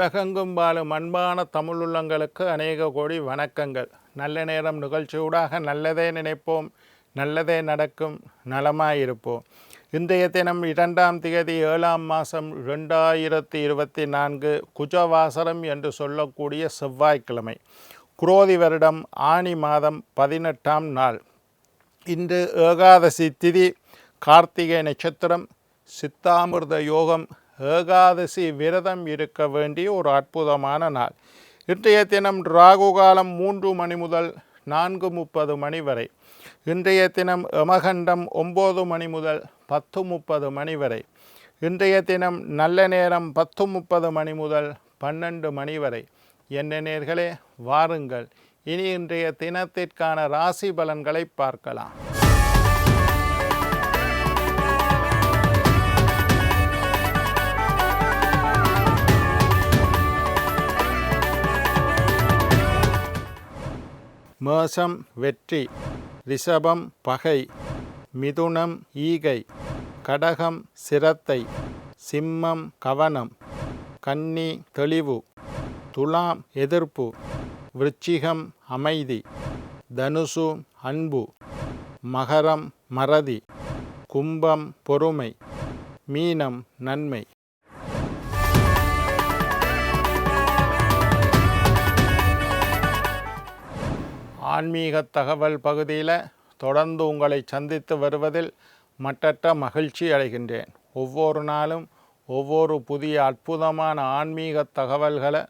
உலகெங்கும் வாழும் அன்பான தமிழுள்ளங்களுக்கு அநேக கோடி வணக்கங்கள். நல்ல நேரம் நிகழ்ச்சியூடாக நல்லதே நினைப்போம் நல்லதே நடக்கும் நலமாயிருப்போம். இன்றைய தினம் இரண்டாம் தேதி ஏழாம் மாதம் ரெண்டாயிரத்தி இருபத்தி நான்கு குஜவாசரம் என்று சொல்லக்கூடிய செவ்வாய்க்கிழமை குரோதி வருடம் ஆனி மாதம் பதினெட்டாம் நாள். இன்று ஏகாதசி திதி கார்த்திகை நட்சத்திரம் சித்தாமிர்த யோகம் ஏகாதசி விரதம் இருக்க வேண்டிய ஒரு அற்புதமான நாள். இன்றைய தினம் ராகு காலம் மூன்று மணி முதல் நான்கு முப்பது மணி வரை. இன்றைய தினம் எமகண்டம் ஒம்பது மணி முதல் பத்து முப்பது மணி வரை. இன்றைய தினம் நல்ல நேரம் பத்து முப்பது மணி முதல் பன்னெண்டு மணி வரை. என்ன நேர்களே வாருங்கள். இனி இன்றைய தினத்திற்கான ராசி பலன்களை பார்க்கலாம். மேசம் வெற்றி ரிஷபம் பகை மிதுனம் ஈகை கடகம் சிரத்தை சிம்மம் கவனம் கன்னி தெளிவு துலாம் எதிர்ப்பு விருச்சிகம் அமைதி தனுசு அன்பு மகரம் மறதி கும்பம் பொறுமை மீனம் நன்மை. ஆன்மீக தகவல் பகுதியில் தொடர்ந்து உங்களை சந்தித்து வருவதில் மட்டற்ற மகிழ்ச்சி அடைகின்றேன். ஒவ்வொரு நாளும் ஒவ்வொரு புதிய அற்புதமான ஆன்மீக தகவல்களை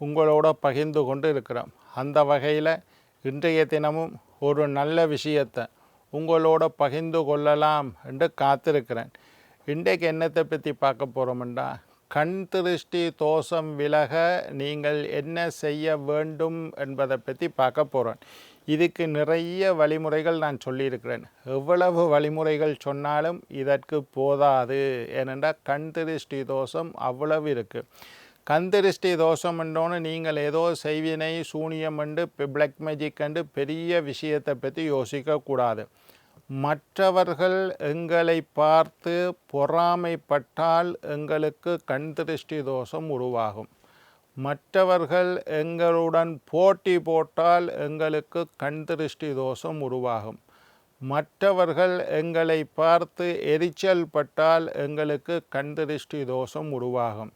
உங்களோட பகிர்ந்து கொண்டு இருக்கிறோம். அந்த வகையில் இன்றைய தினமும் ஒரு நல்ல விஷயத்தை உங்களோட பகிர்ந்து கொள்ளலாம் என்று காத்திருக்கிறேன். இன்றைக்கு என்னத்தை பற்றி பார்க்க போகிறோம்டா கண் திருஷ்டி தோஷம் விலக நீங்கள் என்ன செய்ய வேண்டும் என்பதை பற்றி பார்க்க போகிறோம் இதுக்கு நிறைய வழிமுறைகள் நான் சொல்லியிருக்கிறேன். எவ்வளவு வழிமுறைகள் சொன்னாலும் இதற்கு போதாது ஏனென்றால் கண் திருஷ்டி தோஷம் அவ்வளவு இருக்குது கண் திருஷ்டி தோஷம் என்றோன்னு நீங்கள் ஏதோ செய்வினை சூனியம் என்று பிளாக் மேஜிக் என்று பெரிய விஷயத்தை பற்றி யோசிக்கக்கூடாது. மற்றவர்கள் எங்களை பார்த்து பொறாமைப்பட்டால் எங்களுக்கு கண் திருஷ்டி தோஷம் உருவாகும். மற்றவர்கள் எங்களுடன் போட்டி போட்டால் எங்களுக்கு கண் திருஷ்டி தோஷம் உருவாகும். மற்றவர்கள் எங்களை பார்த்து எரிச்சல் பட்டால் எங்களுக்கு கண் திருஷ்டி தோஷம் உருவாகும்.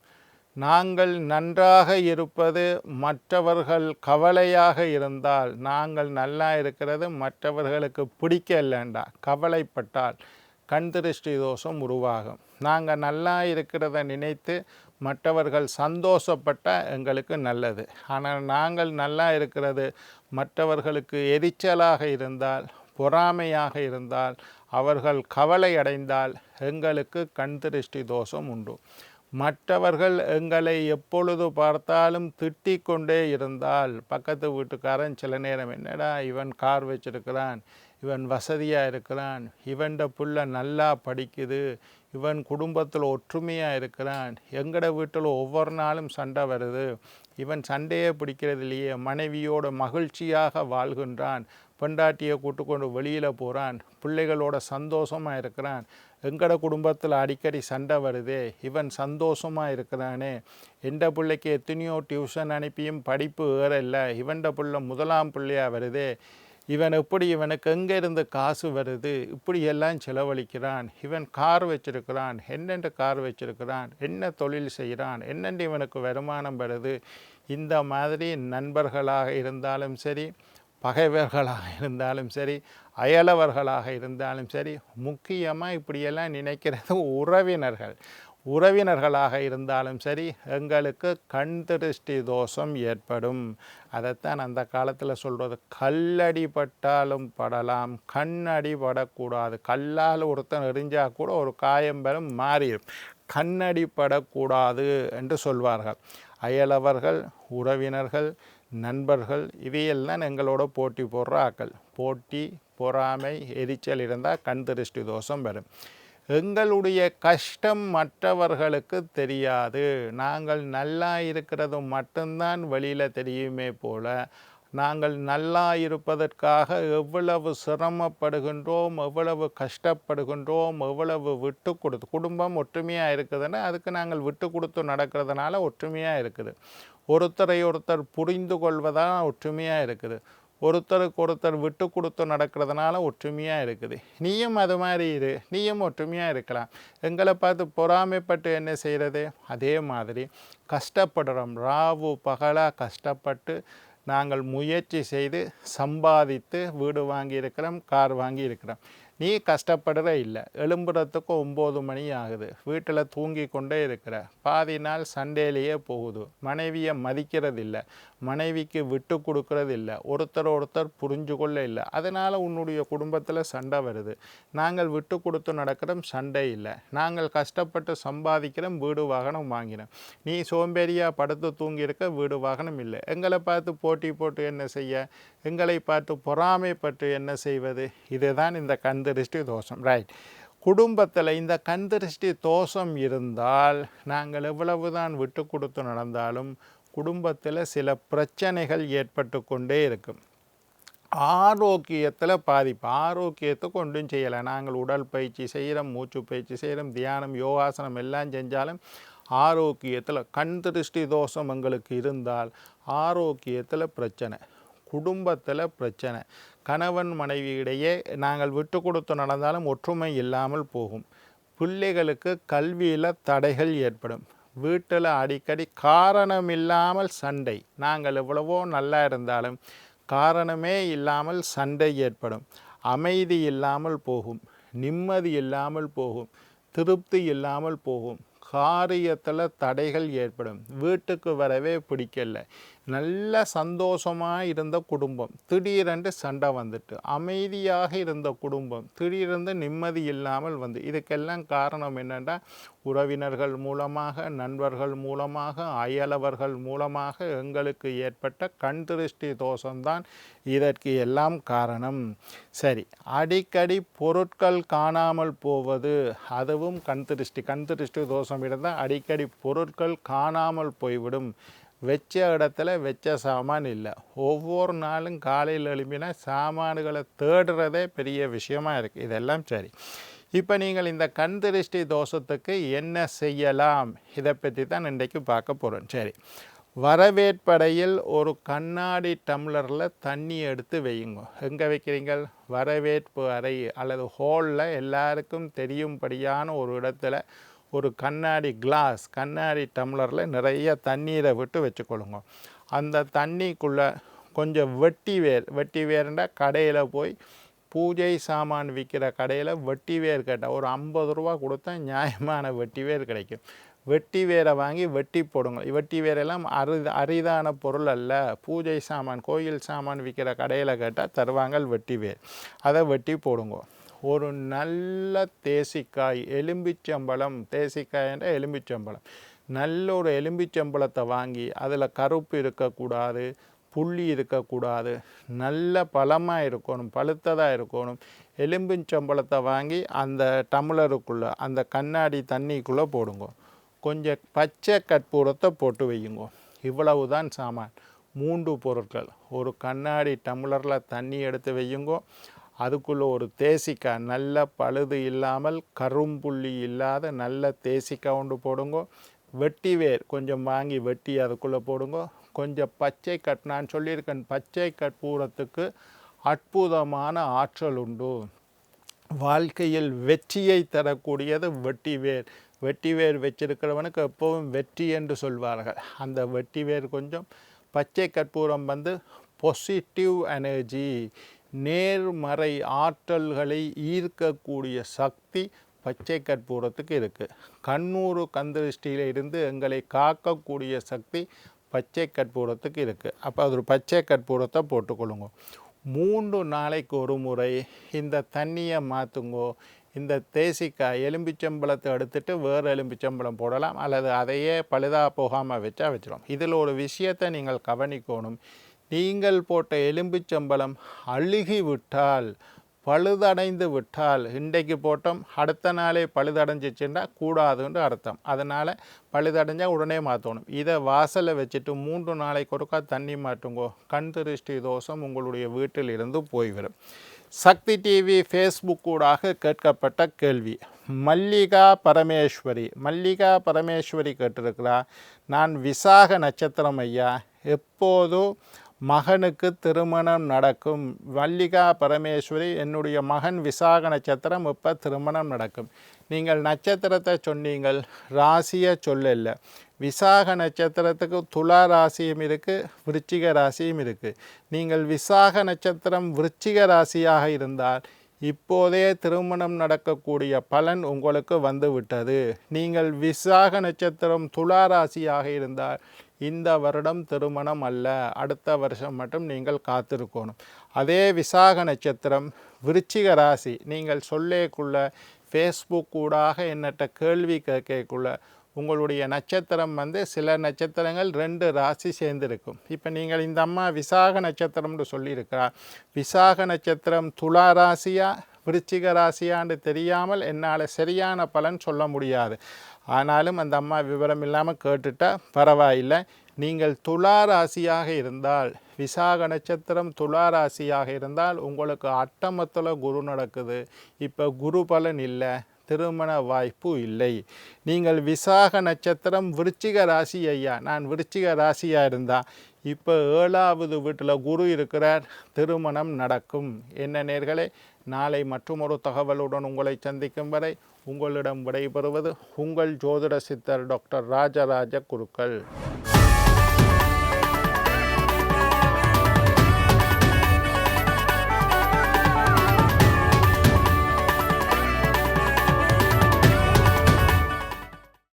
நாங்கள் நன்றாக இருப்பது மற்றவர்கள் கவலையாக இருந்தால் நாங்கள் நல்லா இருக்கிறது மற்றவர்களுக்கு பிடிக்கலண்டா கவலைப்பட்டால் கண் திருஷ்டி தோஷம் உருவாகும். நாங்கள் நல்லா இருக்கிறத நினைத்து மற்றவர்கள் சந்தோஷப்பட்டால் எங்களுக்கு நல்லது. ஆனால் நாங்கள் நல்லா இருக்கிறது மற்றவர்களுக்கு எரிச்சலாக இருந்தால் பொறாமையாக இருந்தால் அவர்கள் கவலை அடைந்தால் எங்களுக்கு கண் திருஷ்டி தோஷம் உண்டு. மற்றவர்கள் எங்களை எப்பொழுது பார்த்தாலும் திட்டி கொண்டே இருந்தால் பக்கத்து வீட்டுக்காரன் சில நேரம் என்னடா இவன் கார் வச்சிருக்கிறான் இவன் வசதியாக இருக்கிறான் இவன்ட புள்ள நல்லா படிக்குது இவன் குடும்பத்தில் ஒற்றுமையாக இருக்கிறான். எங்கட வீட்டில் ஒவ்வொரு நாளும் சண்டை வருது. இவன் சண்டையே பிடிக்கிறது மனைவியோட மகிழ்ச்சியாக வாழ்கின்றான். பெண்டாட்டியை கூட்டு கொண்டு வெளியில் போகிறான் பிள்ளைகளோட சந்தோஷமாக இருக்கிறான். எங்கட குடும்பத்தில் அடிக்கடி சண்டை வருதே. இவன் சந்தோஷமாக இருக்கிறானே. எந்த பிள்ளைக்கு எத்தனையோ டியூஷன் அனுப்பியும் படிப்பு ஏறல. இவன்ட பிள்ளை முதலாம் பிள்ளையாக வருதே. இவன் எப்படி இவனுக்கு எங்கே இருந்து காசு வருது இப்படி எல்லாம் செலவழிக்கிறான். இவன் கார் வச்சிருக்கிறான் என்னென்று கார் வச்சிருக்கிறான் என்ன தொழில் செய்கிறான் என்னென்று இவனுக்கு வருமானம் வருது. இந்த மாதிரி நண்பர்களாக இருந்தாலும் சரி பகைவர்களாக இருந்தாலும் சரி அயலவர்களாக இருந்தாலும் சரி முக்கியமாக இப்படியெல்லாம் நினைக்கிறது உறவினர்கள். உறவினர்களாக இருந்தாலும் சரி எங்களுக்கு கண் திருஷ்டி தோஷம் ஏற்படும். அதைத்தான் அந்த காலத்தில் சொல்கிறது கல்லடி பட்டாலும் படலாம் கண் அடிபடக்கூடாது கல்லால் ஒருத்தன் எரிஞ்சால் கூட ஒரு காயம்பெறும் மாறிடும். கண்ணடி படக்கூடாது என்று சொல்வார்கள். அயலவர்கள் உறவினர்கள் நண்பர்கள் இவையெல்லாம் எங்களோட போட்டி போடுற ஆக்கள் போட்டி பொறாமை எரிச்சல் இருந்தால் கண் திருஷ்டி தோஷம் வரும் எங்களுடைய கஷ்டம் மற்றவர்களுக்கு தெரியாது. நாங்கள் நல்லா இருக்கிறது மட்டும்தான் வெளியில் தெரியுமே போல. நாங்கள் நல்லா இருப்பதற்காக எவ்வளவு சிரமப்படுகின்றோம் எவ்வளவு கஷ்டப்படுகின்றோம் எவ்வளவு விட்டு கொடுத்து குடும்பம் ஒற்றுமையாக இருக்குதுன்னா அதுக்கு நாங்கள் விட்டு கொடுத்து நடக்கிறதுனால ஒற்றுமையாக இருக்குது. ஒருத்தரை ஒருத்தர் புரிந்து கொள்வதான் ஒற்றுமையாக இருக்குது. ஒருத்தருக்கு ஒருத்தர் விட்டு கொடுத்து நடக்கிறதுனால ஒற்றுமையாக இருக்குது. நீயும் அது மாதிரி இரு. நீயும் ஒற்றுமையாக இருக்கலாம். எங்களை பார்த்து பொறாமைப்பட்டு என்ன செய்கிறது அதே மாதிரி கஷ்டப்படுறோம். ராவு பகலாக கஷ்டப்பட்டு நாங்கள் முயற்சி செய்து சம்பாதித்து வீடு வாங்கியிருக்கிறோம் கார் வாங்கியிருக்கிறோம் நீ கஷ்டப்படுற இல்லை. எழும்புறத்துக்கு ஒம்பது மணி ஆகுது. வீட்டில் தூங்கி கொண்டே இருக்கிற. பாதி நாள் சண்டேலேயே போகுது. மனைவியை மதிக்கிறது இல்லை மனைவிக்கு விட்டு கொடுக்கறது இல்லை ஒருத்தர் ஒருத்தர் புரிஞ்சு கொள்ள இல்லை. அதனால் உன்னுடைய குடும்பத்தில் சண்டை வருது. நாங்கள் விட்டு கொடுத்து நடக்கிறோம் சண்டை இல்லை. நாங்கள் கஷ்டப்பட்டு சம்பாதிக்கிறோம் வீடு வாகனம் வாங்கினோம். நீ சோம்பேறியாக படுத்து தூங்கி இருக்க வீடு வாகனம் இல்லை. எங்களை பார்த்து போட்டி போட்டு என்ன செய்ய? எங்களை பார்த்து பொறாமைப்பட்டு என்ன செய்வது? இதுதான் இந்த கந்திருஷ்டி தோஷம். ரைட் குடும்பத்தில் இந்த கந்திருஷ்டி தோஷம் இருந்தால் நாங்கள் எவ்வளவுதான் விட்டு கொடுத்து நடந்தாலும் குடும்பத்தில் சில பிரச்சனைகள் ஏற்பட்டு கொண்டே இருக்கும். ஆரோக்கியத்தில் பாதிப்பு. ஆரோக்கியத்துக்கு ஒன்றும் செய்யலை. நாங்கள் உடல் பயிற்சி செய்கிறோம் மூச்சு பயிற்சி செய்கிறோம் தியானம் யோகாசனம் எல்லாம் செஞ்சாலும் ஆரோக்கியத்தில் கண் திருஷ்டி தோஷம் எங்களுக்கு இருந்தால் ஆரோக்கியத்தில் பிரச்சனை. குடும்பத்தில் பிரச்சனை. கணவன் மனைவியிடையே நாங்கள் விட்டு கொடுத்து நடந்தாலும் ஒற்றுமை இல்லாமல் போகும். பிள்ளைகளுக்கு கல்வியில் தடைகள் ஏற்படும். வீட்டில் அடிக்கடி காரணம் இல்லாமல் சண்டை. நாங்கள் எவ்வளவோ நல்லா இருந்தாலும் காரணமே இல்லாமல் சண்டை ஏற்படும். அமைதி இல்லாமல் போகும். நிம்மதி இல்லாமல் போகும். திருப்தி இல்லாமல் போகும். காரியத்தில் தடைகள் ஏற்படும். வீட்டுக்கு வரவே பிடிக்கல. நல்ல சந்தோஷமாக இருந்த குடும்பம். திடீரென்று சண்டை வந்துட்டு அமைதியாக இருந்த குடும்பம். திடீரென்று நிம்மதி இல்லாமல் வந்து இதுக்கெல்லாம் காரணம் என்னென்னா உறவினர்கள் மூலமாக நண்பர்கள் மூலமாக அயலவர்கள் மூலமாக எங்களுக்கு ஏற்பட்ட கண் திருஷ்டி தோஷம்தான் இதற்கு எல்லாம் காரணம். சரி அடிக்கடி பொருட்கள் காணாமல் போவது அதுவும் கண் திருஷ்டி. கண் திருஷ்டி தோஷம் இருந்தால் அடிக்கடி பொருட்கள் காணாமல் போய்விடும். வச்ச இடத்துல வச்ச சாமான் இல்லை. ஒவ்வொரு நாளும் காலையில் எழுப்பினா சாமான்களை தேடுறதே பெரிய விஷயமாக இருக்குது இதெல்லாம் சரி. இப்போ நீங்கள் இந்த கண் திருஷ்டி தோஷத்துக்கு என்ன செய்யலாம்? இதை பற்றி தான் இன்றைக்கு பார்க்க போகிறோம் சரி. வரவேற்படையில் ஒரு கண்ணாடி டம்ளரில் தண்ணி எடுத்து வையுங்க. எங்கே வைக்கிறீங்கள்? வரவேற்பு அறை அல்லது ஹோலில் எல்லாருக்கும் தெரியும்படியான ஒரு இடத்துல ஒரு கண்ணாடி கிளாஸ் கண்ணாடி டம்ளரில் நிறைய தண்ணீரை விட்டு வச்சுக்கொள்ளுங்க. அந்த தண்ணிக்குள்ளே கொஞ்சம் வெட்டி வேர் வெட்டி வேர்ண்டால் கடையில் போய் பூஜை சாமான் விற்கிற கடையில் வெட்டி வேர் கேட்டால் ஒரு ஐம்பது ரூபா கொடுத்தா நியாயமான வெட்டி வேர் கிடைக்கும். வெட்டி வேரை வாங்கி வெட்டி போடுங்க. வெட்டி வேரெல்லாம் அரி அரிதான பொருள் அல்ல. பூஜை சாமான் கோயில் சாமான் விற்கிற கடையில் கேட்டால் தருவாங்க வெட்டி வேர். அதை வெட்டி போடுங்க. ஒரு நல்ல தேசிக்காய் எலும்பிச்சம்பழம் தேசிக்காய் என்ற எலும்பிச்சம்பழம். நல்ல ஒரு எலும்பிச்சம்பழத்தை வாங்கி அதில் கருப்பு இருக்கக்கூடாது புள்ளி இருக்கக்கூடாது நல்ல பழமாக இருக்கணும் பழுத்ததாக இருக்கணும். எலும்பிச்சம்பழத்தை வாங்கி அந்த டம்ளருக்குள்ளே அந்த கண்ணாடி தண்ணிக்குள்ளே போடுங்க. கொஞ்சம் பச்சை கற்பூரத்தை போட்டு வையுங்க. இவ்வளவு தான் சாமான். மூன்று பொருட்கள். ஒரு கண்ணாடி டம்ளரில் தண்ணி எடுத்து வையுங்கோ. அதுக்குள்ளே ஒரு தேசிக்காய் நல்ல பழுது இல்லாமல் கரும்புள்ளி இல்லாத நல்ல தேசிக்காய் ஒன்று போடுங்க. வெட்டி வேர் கொஞ்சம் வாங்கி வெட்டி அதுக்குள்ளே போடுங்க. கொஞ்சம் பச்சை கட் நான் சொல்லியிருக்கேன் பச்சை கற்பூரத்துக்கு அற்புதமான ஆற்றல் உண்டு. வாழ்க்கையில் வெற்றியை தரக்கூடியது வெட்டி வேர். வெட்டி வேர் வச்சிருக்கிறவனுக்கு எப்பவும் வெற்றி என்று சொல்வார்கள். அந்த வெட்டி வேர் கொஞ்சம் பச்சை கற்பூரம் வந்து பொசிட்டிவ் எனர்ஜி நேர்மறை ஆற்றல்களை ஈர்க்கக்கூடிய சக்தி பச்சை கற்பூரத்துக்கு இருக்குது கண்ணூறு கந்திருஷ்டியில் இருந்து எங்களை காக்கக்கூடிய சக்தி பச்சை கற்பூரத்துக்கு இருக்குது அப்போ அது ஒரு பச்சை கற்பூரத்தை போட்டுக்கொள்ளுங்க. மூன்று நாளைக்கு ஒரு முறை இந்த தண்ணியை மாற்றுங்கோ இந்த தேசிக்காய் எலும்பிச்சம்பழத்தை எடுத்துட்டு வேறு எலும்பிச்சம்பழம் போடலாம் அல்லது அதையே பழுதாக போகாமல் வச்சா வச்சிடும் இதில் ஒரு விஷயத்தை நீங்கள் கவனிக்கணும். நீங்கள் போட்ட எலும்புச்சம்பளம் அழுகி விட்டால் பழுதடைந்து விட்டால் இன்றைக்கு போட்டோம் அடுத்த நாளே பழுதடைஞ்சிச்சுன்னா கூடாதுன்னு அர்த்தம். அதனால் பழுதடைஞ்சால் உடனே மாற்றணும் இதை வாசலை வச்சுட்டு மூன்று நாளைக்கு ஒருக்கா தண்ணி மாட்டுங்கோ கண் திருஷ்டி தோஷம் உங்களுடைய வீட்டில் இருந்து போய்விடும். சக்தி டிவி ஃபேஸ்புக் ஊடாக கேட்கப்பட்ட கேள்வி. மல்லிகா பரமேஸ்வரி மல்லிகா பரமேஸ்வரி கேட்டிருக்கிறா. நான் விசாக நட்சத்திரம் ஐயா. எப்போதும் மகனுக்கு திருமணம் நடக்கும். வல்லிகா பரமேஸ்வரி என்னுடைய மகன் விசாக நட்சத்திரம் இப்போ திருமணம் நடக்கும். நீங்கள் நட்சத்திரத்தை சொன்னீங்கள் ராசியை சொல்லல. விசாக நட்சத்திரத்துக்கு துலா ராசியும் இருக்குது விருச்சிக ராசியும் இருக்குது நீங்கள் விசாக நட்சத்திரம் விருச்சிக ராசியாக இருந்தால் இப்போதே திருமணம் நடக்கக்கூடிய பலன் உங்களுக்கு வந்துவிட்டது. நீங்கள் விசாக நட்சத்திரம் துலா ராசியாக இருந்தால் இந்த வருடம் திருமணம் அல்ல அடுத்த வருஷம் மட்டும் நீங்கள் காத்திருக்கணும். அதே விசாக நட்சத்திரம் விருச்சிக ராசி நீங்கள் சொல்லேக்குள்ள ஃபேஸ்புக் ஊடாக என்னட்ட கேள்வி கேட்கக்குள்ள உங்களுடைய நட்சத்திரம் வந்து சில நட்சத்திரங்கள் ரெண்டு ராசி சேர்ந்திருக்கும். இப்போ நீங்கள் இந்த அம்மா விசாக நட்சத்திரம்னு சொல்லியிருக்கிறா விசாக நட்சத்திரம் துலா ராசியா விருச்சிக ராசியான்னு தெரியாமல் என்னால் சரியான பலன் சொல்ல முடியாது. ஆனாலும் அந்த அம்மா விவரம் இல்லாமல் கேட்டுட்டா பரவாயில்லை நீங்கள் துலா ராசியாக இருந்தால் விசாக நட்சத்திரம் துலா ராசியாக இருந்தால் உங்களுக்கு அட்டமத்தில் குரு நடக்குது. இப்போ குரு பலன் இல்லை. திருமண வாய்ப்பு இல்லை. நீங்கள் விசாக நட்சத்திரம் விருச்சிக ராசி ஐயா. நான் விருச்சிக ராசியாக இருந்தால் இப்போ ஏழாவது வீட்டில் குரு இருக்கிறார் திருமணம் நடக்கும். என்ன நேர்களே நாளை மற்றொரு தகவலுடன் உங்களை சந்திக்கும் வரை உங்களிடம் விடைபெறுவது உங்கள் ஜோதிட சித்தர் டாக்டர் ராஜராஜ குருக்கள்.